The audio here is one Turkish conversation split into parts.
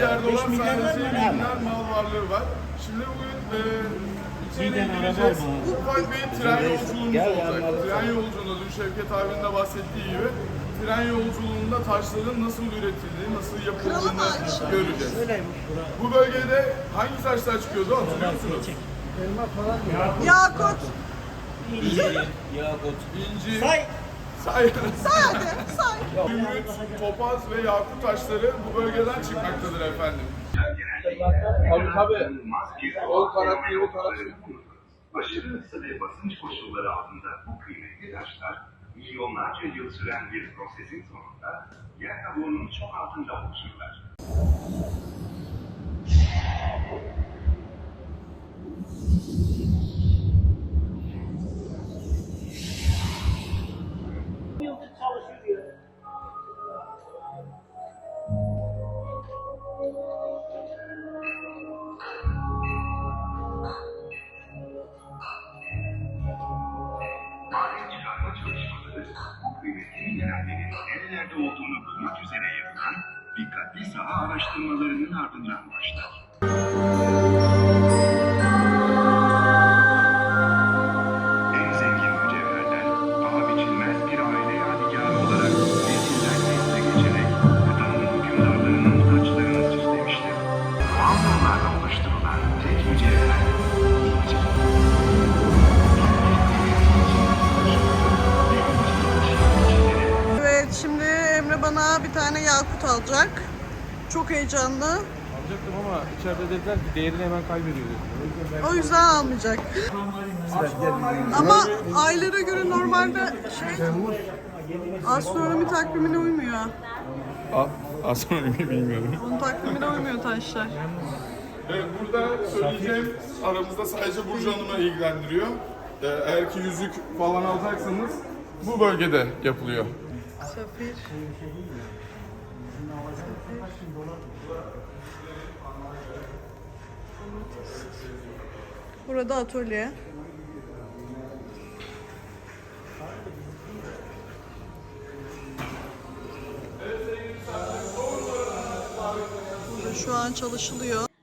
dolar milyar var sadece mı? milyar mal varlığı var. Şimdi bugün e, içeriye gireceğiz. alma. Ufak bir tren yolculuğumuz Gel olacak. Tren yolculuğunda dün Şevket abinin de bahsettiği gibi tren yolculuğunda taşların nasıl üretildiği, nasıl yapıldığını göreceğiz. Bu bölgede hangi taşlar çıkıyordu hatırlıyor musunuz? Çek. Yakut. İnci, yakut. İnci, Say. say, Say hadi say. zümrüt, topaz ve yakut taşları bu bölgeden çıkmaktadır efendim. Tabii tabii. O değil, o değil. Aşırı ısı ve basınç koşulları altında bu kıymetli taşlar milyonlarca yıl süren bir prosesin sonunda yer kabuğunun çok altında oluşurlar. Maden oluşturulan tek mücevher. Evet şimdi Emre bana bir tane yakut alacak. Çok heyecanlı. Alacaktım ama içeride dediler ki değerini hemen kaybediyor dediler. O yüzden ben O yüzden almayacak. Ama aylara göre normalde şey astronomi takvimine uymuyor. Astronomi bilmiyorum. Bunun takvimine uymuyor taşlar. Evet, burada söyleyeceğim aramızda sadece Burcu Hanım'ı ilgilendiriyor. Ee, eğer ki yüzük falan alacaksanız bu bölgede yapılıyor. Safir. Burada atölye. Burada şu an çalışılıyor.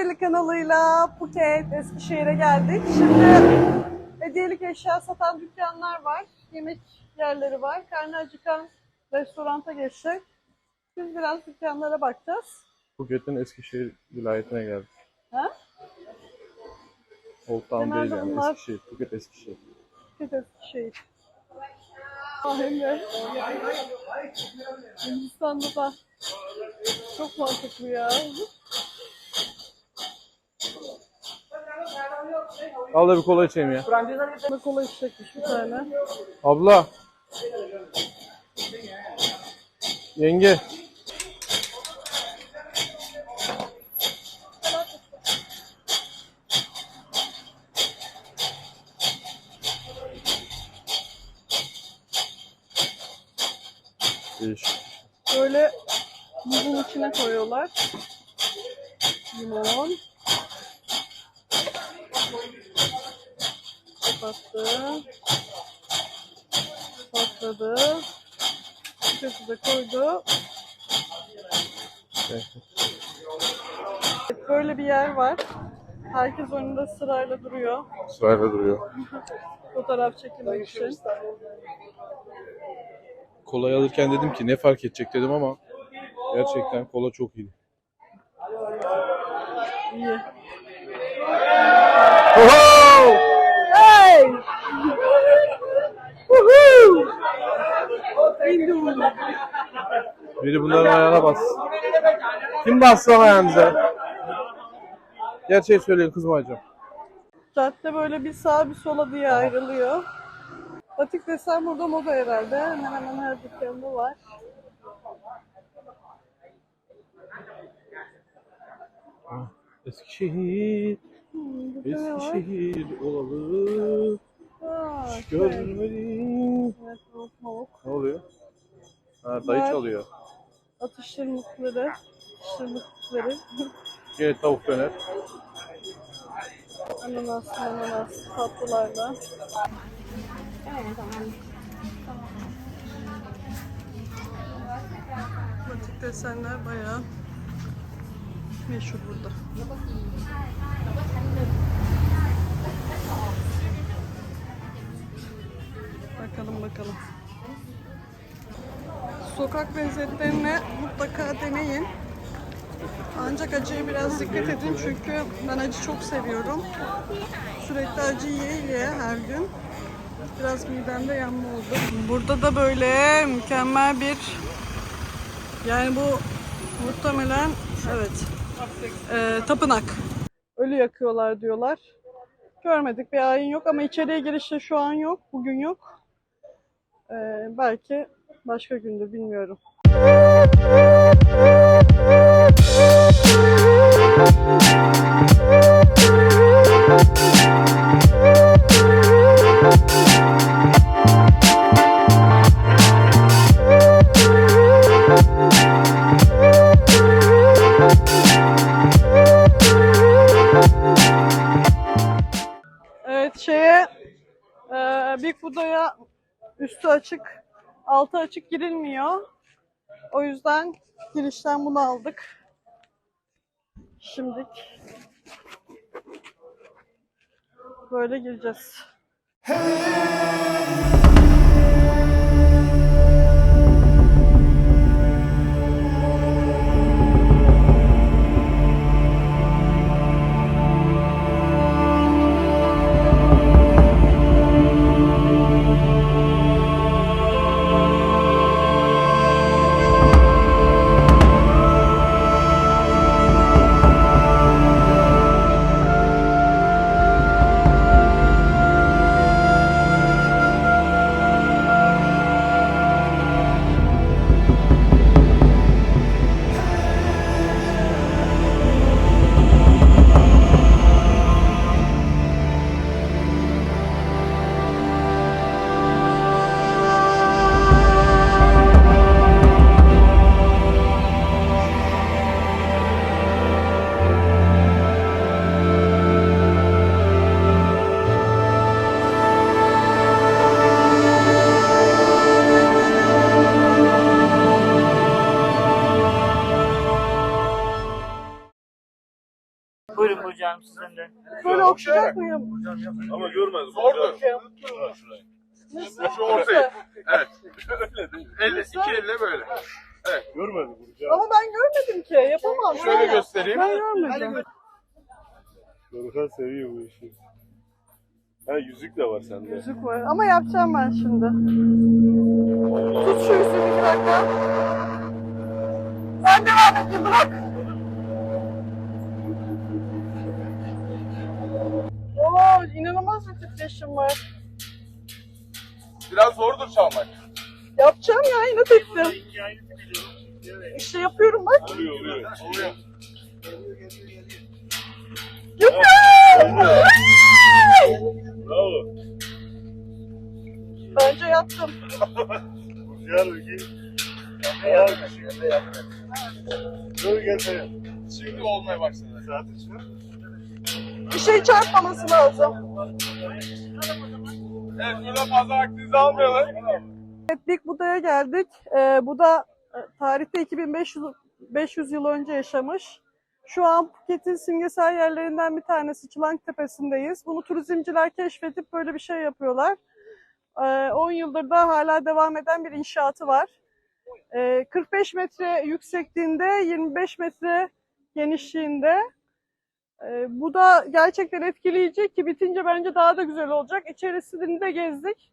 Belli kanalıyla Phuket, Eskişehir'e geldik. Şimdi hediyelik eşya satan dükkanlar var. Yemek yerleri var. Karnı acıkan restoranta geçecek. Biz biraz dükkanlara bakacağız. Phuket'in Eskişehir vilayetine geldik. Ha? Old Town Genelde değil yani bunlar- Eskişehir. Phuket Eskişehir. Phuket, Eskişehir. Ah Emre. Hindistan'da da çok mantıklı ya. Al da bir kola içeyim ya. Bana kola içecekmiş bir tane. Abla. Yenge. Değişik. Böyle buzun içine koyuyorlar. Limon. Kapattı. Patladı. Kötü de koydu. Evet, Böyle bir yer var. Herkes önünde sırayla duruyor. Sırayla duruyor. Fotoğraf çekilmek için. Kolayı alırken dedim ki ne fark edecek dedim ama gerçekten kola çok iyi. İyi. Oho! Hey! Woohoo! İndi bunu. Biri bunların ayağına bas. Kim bastı lan ayağınıza? Gerçeği söyleyin kızmayacağım. Cadde böyle bir sağa bir sola diye ayrılıyor. Batik desen burada moda herhalde. Hemen hemen her dükkanda var. Eskişehir, Hmm? Eskişehir olalı. Aa, şey. Görmedim. Evet. Ne oluyor? Ha, dayı Var. çalıyor. Atıştırmalıkları. Atıştırmalıkları. Yine tavuk döner. ananas, ananas, tatlılarla. Batik desenler bayağı meşhur burada. Bakalım bakalım. Sokak lezzetlerini mutlaka deneyin. Ancak acıya biraz dikkat edin çünkü ben acı çok seviyorum. Sürekli acı yiye yiye her gün. Biraz midemde yanma oldu. Burada da böyle mükemmel bir yani bu muhtemelen evet e, tapınak. Ölü yakıyorlar diyorlar. Görmedik bir ayin yok ama içeriye girişte şu an yok. Bugün yok. E, belki başka gündür bilmiyorum. Evet şeye e, Big Buda'ya üstü açık, altı açık girilmiyor. O yüzden girişten bunu aldık. Şimdilik böyle gireceğiz. Buyurun Mıyım? Ama görmedim. Zordur. Nasıl? Şu ortayı. Evet. Elle, iki elle böyle. Görmedim. Ama ben görmedim ki. Yapamam. Şöyle göstereyim. Ben görmedim. Dorukhan seviyor bu işi. Ha yüzük de var sende. Yüzük var. Ama yapacağım ben şimdi. Tut şu yüzüğü bir dakika. Sen devam et bırak. İnanılmaz bir titreşim var. Biraz zordur çalmak. Yapacağım ya yine tektim. İşte yapıyorum bak. Oluyor oluyor. Oluyor. Yapıyorum. Bravo. Bence yaptım. Gel bakayım. Ya, Dur gel. Şimdi olmaya başladı. Saati çıkar. Bir şey çarpmaması lazım. Evet burada fazla vaktinizi almayalım. Evet, Big Buda'ya geldik. Ee, Buda e, tarihte 2500 500 yıl önce yaşamış. Şu an Phuket'in simgesel yerlerinden bir tanesi Çılank Tepesi'ndeyiz. Bunu turizmciler keşfedip böyle bir şey yapıyorlar. Ee, 10 yıldır da hala devam eden bir inşaatı var. Ee, 45 metre yüksekliğinde, 25 metre genişliğinde. Ee, bu da gerçekten etkileyici ki bitince bence daha da güzel olacak. İçerisini de gezdik.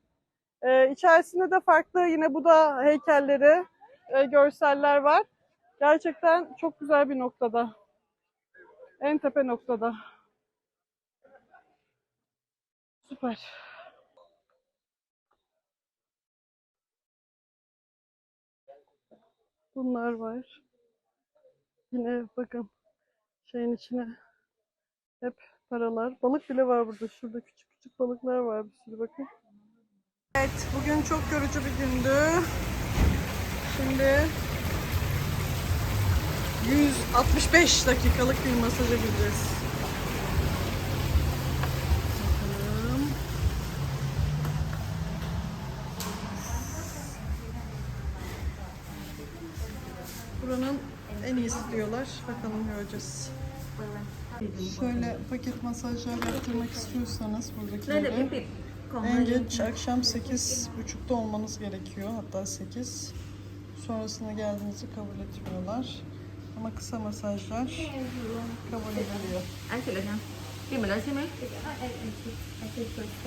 Ee, içerisinde de farklı yine Buda heykelleri, e, görseller var. Gerçekten çok güzel bir noktada. En tepe noktada. Süper. Bunlar var. Yine bakın şeyin içine hep paralar. Balık bile var burada. Şurada küçük küçük balıklar var bir sürü bakın. Evet, bugün çok yorucu bir gündü. Şimdi 165 dakikalık bir masaja gideceğiz. Buranın en iyi istiyorlar. Bakalım göreceğiz. Şöyle paket masajlar yaptırmak istiyorsanız buradakilere en geç akşam 8.30'da olmanız gerekiyor. Hatta 8. Sonrasında geldiğinizi kabul etmiyorlar. Ama kısa masajlar kabul ediliyor.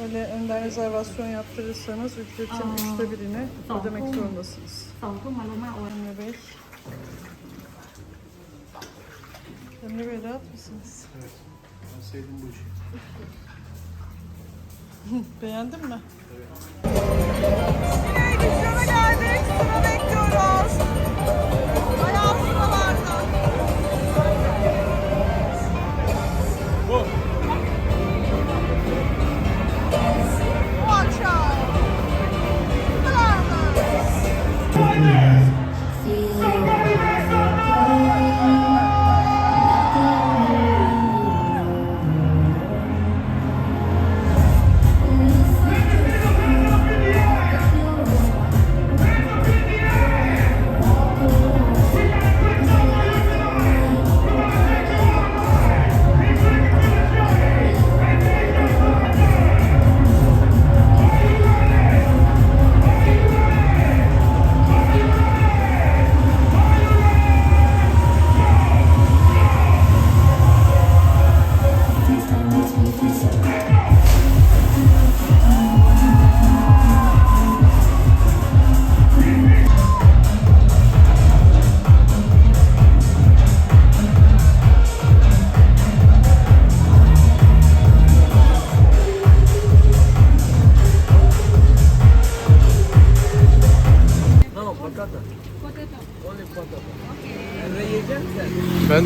Böyle önden rezervasyon yaptırırsanız ücretin üçte birini ödemek zorundasınız. 25 Emre Bey. Rahat mısınız? Evet. Ben sevdim bu işi. Beğendin mi? Yine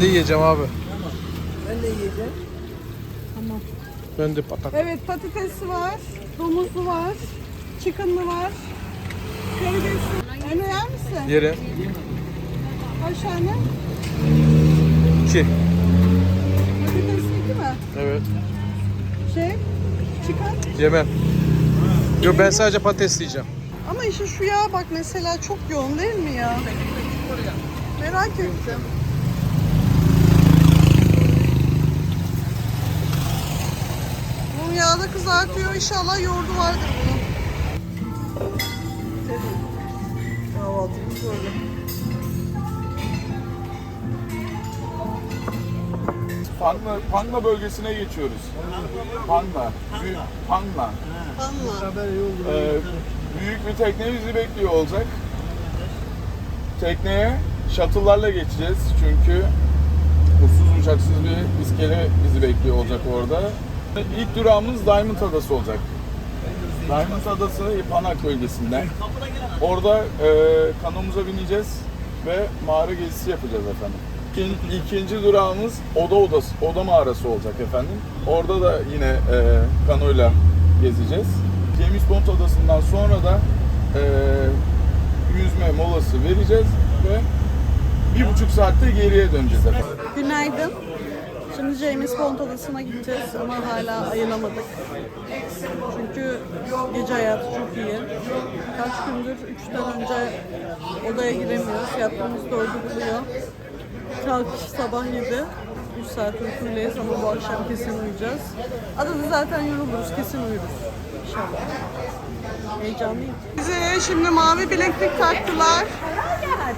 de yiyeceğim abi. Ben de yiyeceğim. Tamam. Ben de patat. Evet patatesi var, domuzlu var, chicken'lı var, karidesli. Emre yer misin? Yerim. Kaç tane? İki. Patatesli iki mi? Evet. Şey, chicken. Yemem. Yok ben sadece patates yiyeceğim. Ama işte şu yağ bak mesela çok yoğun değil mi ya? Merak ettim. Bu yağda kızartıyor. İnşallah yoğurdu vardır bunun. Kahvaltımız böyle. Pangla, Pangla bölgesine geçiyoruz. Pangla. Büyük Pangla. Anla. Ee, büyük bir tekne bizi bekliyor olacak. Tekneye shuttle'larla geçeceğiz çünkü uçsuz uçaksız bir iskele bizi bekliyor olacak orada. İlk durağımız Diamond Adası olacak. Diamond Adası Panak bölgesinde. Orada e, kanomuza bineceğiz ve mağara gezisi yapacağız efendim. İkin- İkinci durağımız Oda Odası, Oda Mağarası olacak efendim. Orada da yine e, kanoyla gezeceğiz. James Bond Adası'ndan sonra da e, yüzme molası vereceğiz ve bir buçuk saatte geriye döneceğiz efendim. Günaydın. Şimdi James Bond adasına gideceğiz ama hala ayılamadık. Çünkü gece hayatı çok iyi. Kaç gündür, üçten önce odaya giremiyoruz. Yattığımız dördü buluyor. Kalk sabah 7. 3 saat uykuylayız ama bu akşam kesin uyuyacağız. Adada zaten yoruluruz, kesin uyuruz. İnşallah. Heyecanlıyım. Bize şimdi mavi bileklik taktılar.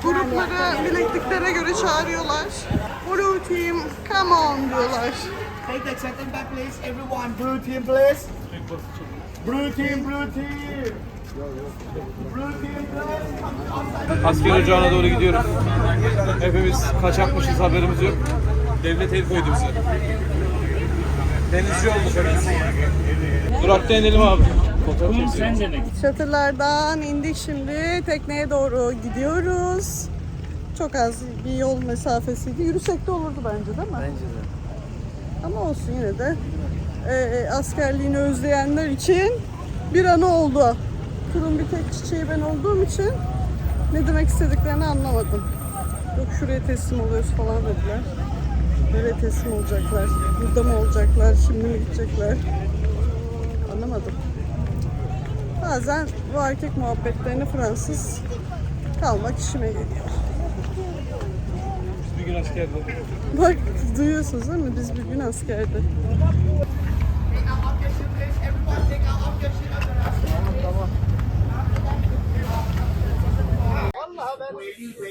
Grupları bilekliklere göre çağırıyorlar. Blue team, come on diyorlar. Take the second back, please. Everyone, blue team, please. Blue team, blue team. Blue team, please. Asker ocağına doğru gidiyoruz. Hepimiz kaçakmışız haberimiz yok. Devlet el koydu bize. Denizci olduk hepimiz. Durakta inelim abi. Fotoğraf çekelim. Çatırlardan indik şimdi. Tekneye doğru gidiyoruz. Çok az bir yol mesafesiydi. Yürüsek de olurdu bence değil mi? Bence de. Ama olsun yine de e, askerliğini özleyenler için bir anı oldu. Turun bir tek çiçeği ben olduğum için ne demek istediklerini anlamadım. Yok şuraya teslim oluyoruz falan dediler. Nereye teslim olacaklar? Burada mı olacaklar? Şimdi mi gidecekler? Anlamadım. Bazen bu erkek muhabbetlerini Fransız kalmak işime geliyor. Gün askerdi. Bak duyuyorsunuz değil mi? Biz bir gün askerdi.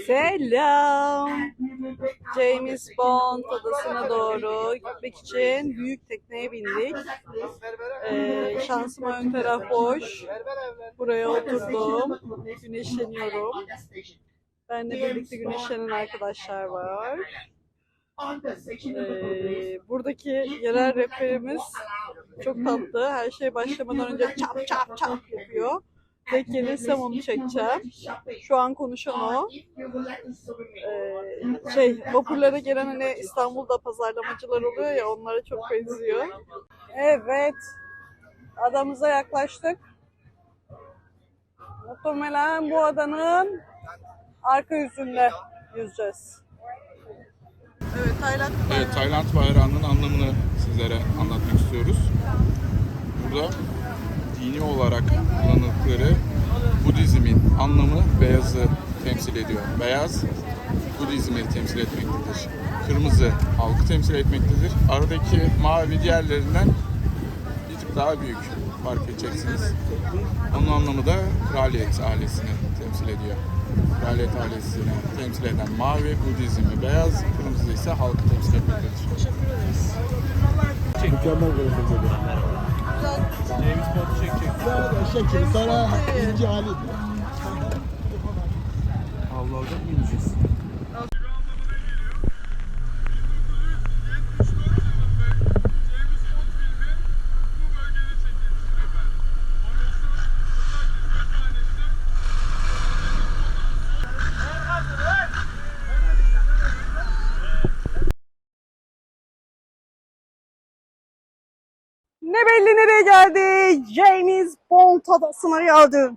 Selam. James Bond adasına doğru gitmek için büyük tekneye bindik. Ee, şansıma ön taraf boş. Buraya oturdum. Güneşleniyorum. Benle birlikte güneşlenen arkadaşlar var. Ee, buradaki yerel rehberimiz çok tatlı. Her şey başlamadan önce çap çap çap yapıyor. Tek gelirsem onu çekeceğim. Şu an konuşan o. Ee, şey, vapurlara gelen hani İstanbul'da pazarlamacılar oluyor ya onlara çok benziyor. Evet. Adamıza yaklaştık. Muhtemelen bu adanın arka yüzünde yüzeceğiz. Evet, Tayland Evet, Tayland bayrağının anlamını sizlere anlatmak istiyoruz. Burada dini olarak kullanıldıkları Budizmin anlamı beyazı temsil ediyor. Beyaz Budizmi temsil etmektedir. Kırmızı halkı temsil etmektedir. Aradaki mavi diğerlerinden bir tık daha büyük fark edeceksiniz. Onun anlamı da kraliyet ailesini temsil ediyor. Kraliyet ailesini temsil eden mavi Budizmi, beyaz, kırmızı ise halkı temsil etmektedir. Mükemmel bir dedi. James Bond çekecek. Şekil sonra ince hali. Avlardan ineceğiz. Ne belli nereye geldi? James Adasına geldi.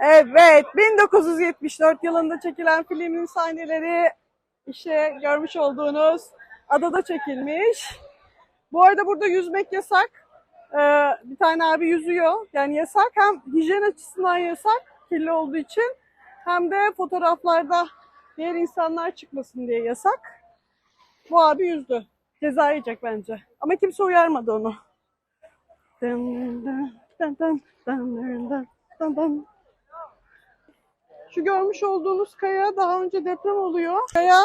Evet, 1974 yılında çekilen filmin sahneleri işte görmüş olduğunuz adada çekilmiş. Bu arada burada yüzmek yasak. Ee, bir tane abi yüzüyor. Yani yasak. Hem hijyen açısından yasak, kirli olduğu için. Hem de fotoğraflarda diğer insanlar çıkmasın diye yasak. Bu abi yüzdü. Ceza yiyecek bence. Ama kimse uyarmadı onu. Şu görmüş olduğunuz kaya daha önce deprem oluyor. Kaya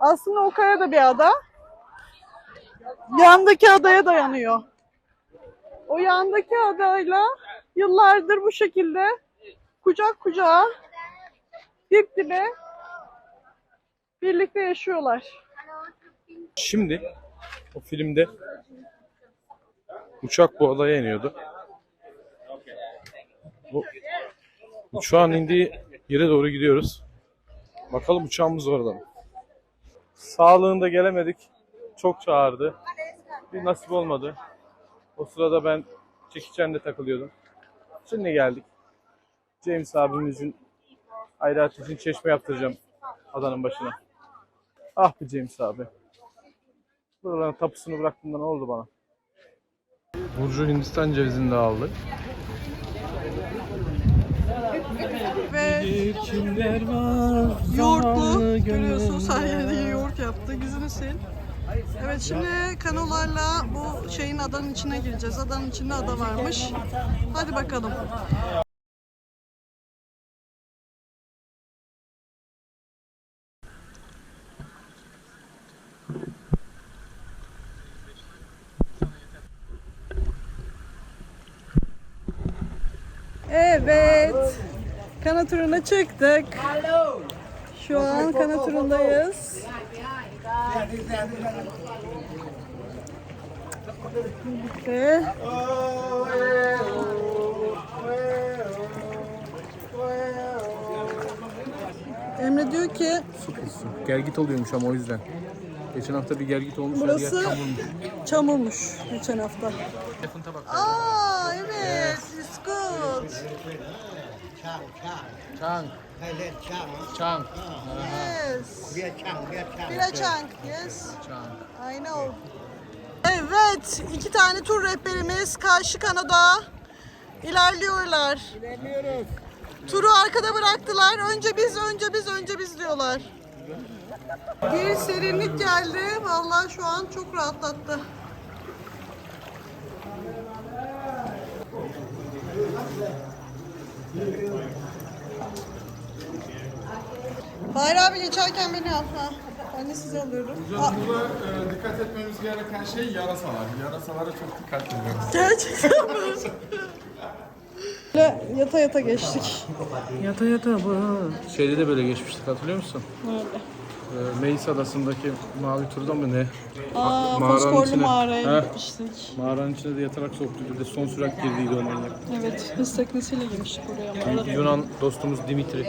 aslında o kaya da bir ada. Yandaki adaya dayanıyor. O yandaki adayla yıllardır bu şekilde kucak kucağa dip dibe birlikte yaşıyorlar. Şimdi o filmde uçak bu adaya iniyordu. Bu uçağın indiği yere doğru gidiyoruz. Bakalım uçağımız orada mı? Sağlığında gelemedik. Çok çağırdı. Bir nasip olmadı. O sırada ben çekiçende takılıyordum. Şimdi geldik. James abimizin hayrat için çeşme yaptıracağım adanın başına. Ah be James abi. Buraların tapusunu bıraktığında ne oldu bana? Burcu Hindistan cevizini de aldık. Ve yoğurtlu görüyorsunuz her yerde yoğurt yaptı. Yüzünü sil. Evet şimdi kanolarla bu şeyin adanın içine gireceğiz. Adanın içinde ada varmış. Hadi bakalım. Evet. Kana turuna çıktık. Şu an kana turundayız. Ve Emre diyor ki Gergit oluyormuş ama o yüzden. Geçen hafta bir gergit olmuş. burası çamurmuş geçen hafta. Aa evet, it's good. ช่างช่างช่าง Thailand ช่าง Chang. Yes. Uh-huh. Yes. เบียร์ช่างเบียร์ช่าง Villa Chang. Yes. Chang. I know. Evet, iki tane tur rehberimiz karşı kanada ilerliyorlar. İlerliyoruz. Turu arkada bıraktılar. Önce biz, önce biz, önce biz diyorlar. Bir serinlik geldi. Vallahi şu an çok rahatlattı. Bahri abi geçerken beni al. Ha. Ben de sizi alıyorum. Aa, Burada e, dikkat etmemiz gereken şey yarasalar. Yarasalara çok dikkat ediyoruz. gerçekten mi? Böyle yata yata geçtik. Yata yata bu. Şeyde de böyle geçmiştik hatırlıyor musun? Nerede? Ee, Meis Adası'ndaki mavi turda mı ne? Aa, Mağaranın içine- mağaraya Heh. gitmiştik. Mağaranın içine de yatarak soktu bir de son sürat girdiydi o manyak. Evet, hız teknesiyle girmiştik mağarada. Yunan dostumuz Dimitri.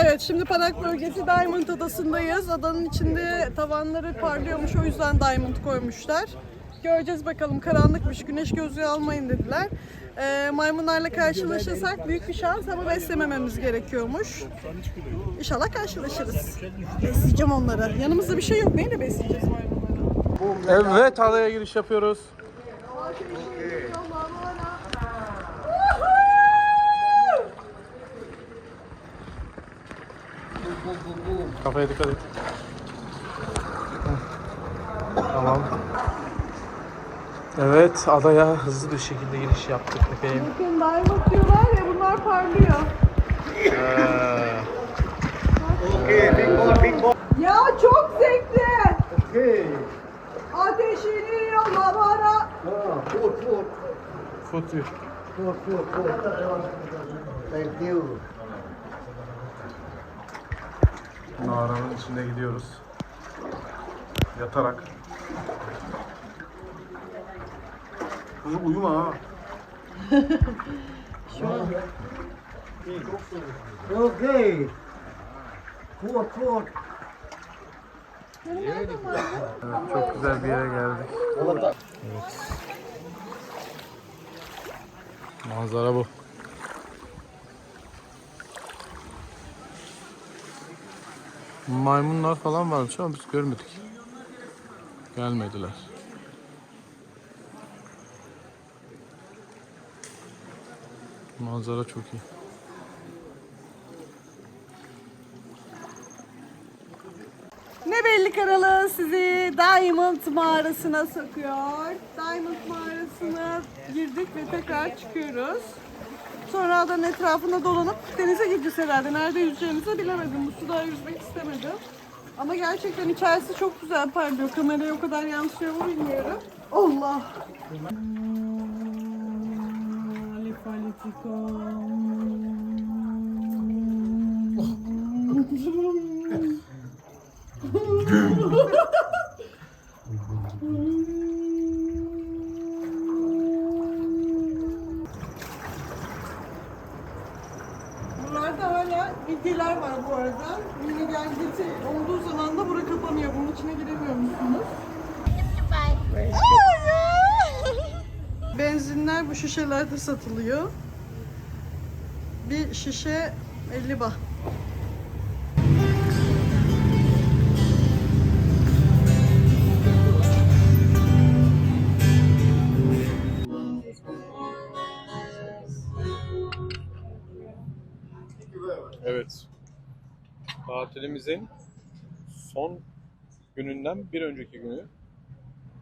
Evet, şimdi Panak bölgesi Diamond Adası'ndayız. Adanın içinde tavanları parlıyormuş, o yüzden Diamond koymuşlar. Göreceğiz bakalım, karanlıkmış, güneş gözlüğü almayın dediler. Ee, maymunlarla karşılaşırsak büyük bir şans ama beslemememiz gerekiyormuş. İnşallah karşılaşırız. Besleyeceğim onları. Yanımızda bir şey yok, neyle besleyeceğiz maymunları? Evet adaya giriş yapıyoruz. Kafaya dikkat et. Tamam. Evet adaya hızlı bir şekilde giriş yaptık bebeğim. Bakın Diamond diyorlar ya, bunlar parlıyor. Ee, Ya çok zevkli. Ateşini yolla bana. Fotu. Thank you. Mağaranın içinde gidiyoruz. Yatarak. Çocuk uyuma ha. Okay. Cool, cool. Evet, çok güzel bir yere geldik. Evet. Manzara bu. Maymunlar falan varmış ama biz görmedik. Gelmediler. Manzara çok iyi. Ne belli karalı sizi Diamond mağarasına sokuyor. Diamond mağarasına girdik ve tekrar çıkıyoruz. Sonra adanın etrafında dolanıp denize gireceğiz herhalde. Nerede yüzeceğimizi bilemedim. Bu suda yüzmek istemedim. Ama gerçekten içerisi çok güzel parlıyor. Kameraya o kadar yansıyor mu bilmiyorum. Allah! Alif Buralarda hala midyeler var bu arada. Yine gelgiti olduğu zaman da bura kapanıyor. Bunun içine giremiyor musunuz? Benzinler bu şişelerde satılıyor. Bir şişe 50 bah. Tatilimizin son gününden bir önceki günü.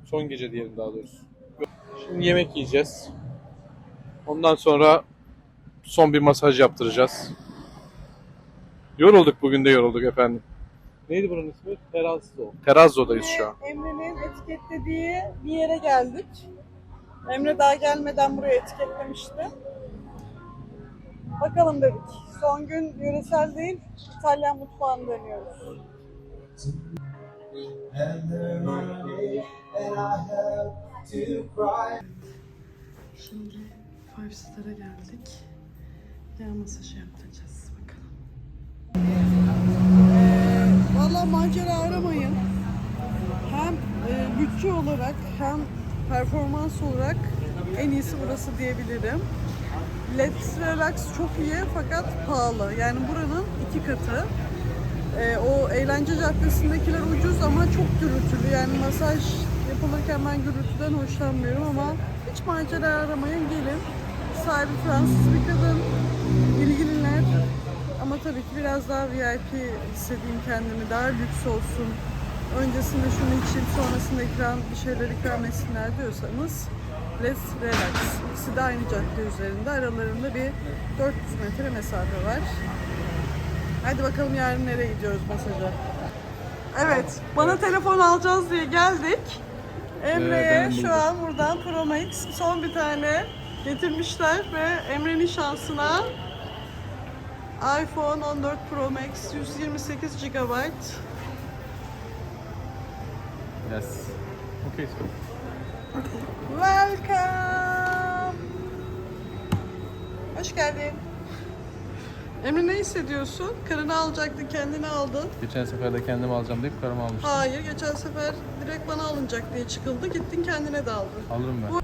Son gece diyelim daha doğrusu. Şimdi yemek yiyeceğiz. Ondan sonra son bir masaj yaptıracağız. Yorulduk bugün de yorulduk efendim. Neydi buranın ismi? Terazzo. Terazzo'dayız şu an. Emre'nin etiketlediği bir yere geldik. Emre daha gelmeden buraya etiketlemişti. Bakalım dedik. Son gün yöresel değil, İtalyan mutfağını deniyoruz. Şimdi Five Star'a geldik. Yağ masajı yaptıracağız. Bakalım. Ee, Valla macera aramayın. Hem e, bütçe olarak hem performans olarak en iyisi burası diyebilirim. Let's Relax çok iyi fakat pahalı. Yani buranın iki katı. Ee, o eğlence caddesindekiler ucuz ama çok gürültülü. Yani masaj yapılırken ben gürültüden hoşlanmıyorum ama hiç macera aramayın gelin. Sahibi Fransız bir kadın. ilgililer. Ama tabii ki biraz daha VIP hissedeyim kendimi. Daha lüks olsun. Öncesinde şunu içeyim sonrasında ikram bir şeyler ikram etsinler diyorsanız Let's Relax. İkisi de aynı cadde üzerinde. Aralarında bir 400 metre mesafe var. Hadi bakalım yarın nereye gidiyoruz masaja. Evet, bana telefon alacağız diye geldik. Emre'ye benim şu an buradan Pro Max son bir tane getirmişler ve Emre'nin şansına iPhone 14 Pro Max 128 GB. Yes. Okay. Welcome. Hoş geldin. Emre ne hissediyorsun? Karını alacaktın, kendini aldın. Geçen sefer de kendim alacağım deyip karımı almıştım. Hayır, geçen sefer direkt bana alınacak diye çıkıldı. Gittin kendine de aldın. Alırım ben.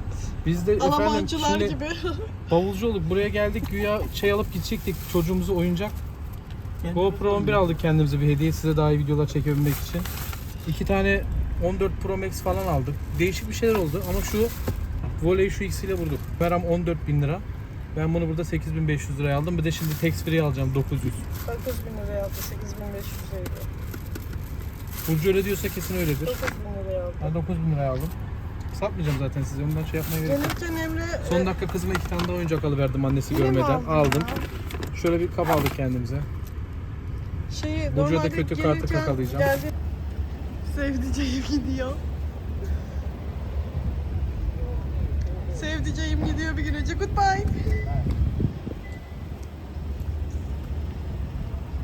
Biz de efendim şimdi gibi. bavulcu olup buraya geldik güya şey alıp gidecektik çocuğumuzu oyuncak. GoPro 11 aldık kendimize bir hediye size daha iyi videolar çekebilmek için. İki tane 14 Pro Max falan aldık. Değişik bir şeyler oldu ama şu voleyi şu ikisiyle vurduk. Param 14 bin lira. Ben bunu burada 8500 liraya aldım. Bir de şimdi tax free alacağım 900. 9000 liraya aldı, 8500 liraydı. Burcu öyle diyorsa kesin öyledir. 9000 liraya aldı. Ben 9000 liraya aldım. Satmayacağım zaten size. Ondan şey yapmaya gerek yok. Gelirken Emre... Son dakika kızıma iki tane daha oyuncak alıverdim annesi Yine mi görmeden. aldın Aldım. Şöyle bir kap aldık kendimize. Şeyi, Burcu'ya da normalde kötü kartı gelirken kakalayacağım. Geldi. Sevdiceğim gidiyor. Sevdiceğim gidiyor bir gün önce. Goodbye.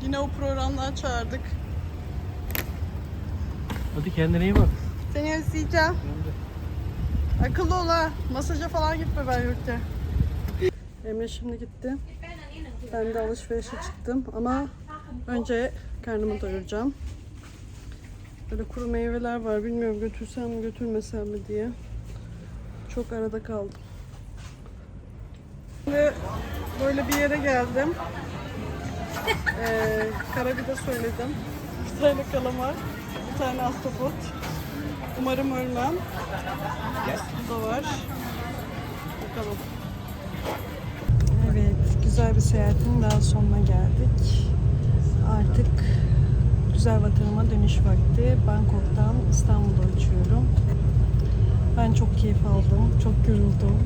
Yine o programdan çağırdık. Hadi kendine iyi bak. Seni özleyeceğim. Akıllı ol ha. Masaja falan gitme ben yokken. Emre şimdi gitti. Ben de alışverişe çıktım ama önce karnımı doyuracağım. Böyle kuru meyveler var. Bilmiyorum götürsem mi götürmesem mi diye. Çok arada kaldım. Şimdi böyle bir yere geldim. Ee, karabide söyledim. Bir tane kalamar, bir tane ahtapot. Umarım ölmem. Bu da var. Bakalım. Evet, güzel bir seyahatin daha sonuna geldik. Artık güzel vatanıma dönüş vakti. Bangkok'tan İstanbul'a uçuyorum. Ben çok keyif aldım, çok yoruldum.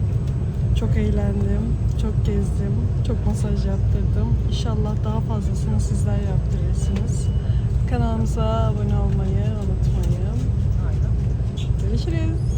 Çok eğlendim, çok gezdim, çok masaj yaptırdım. İnşallah daha fazlasını sizler yaptırırsınız. Kanalımıza abone olmayı unutmayın. Görüşürüz.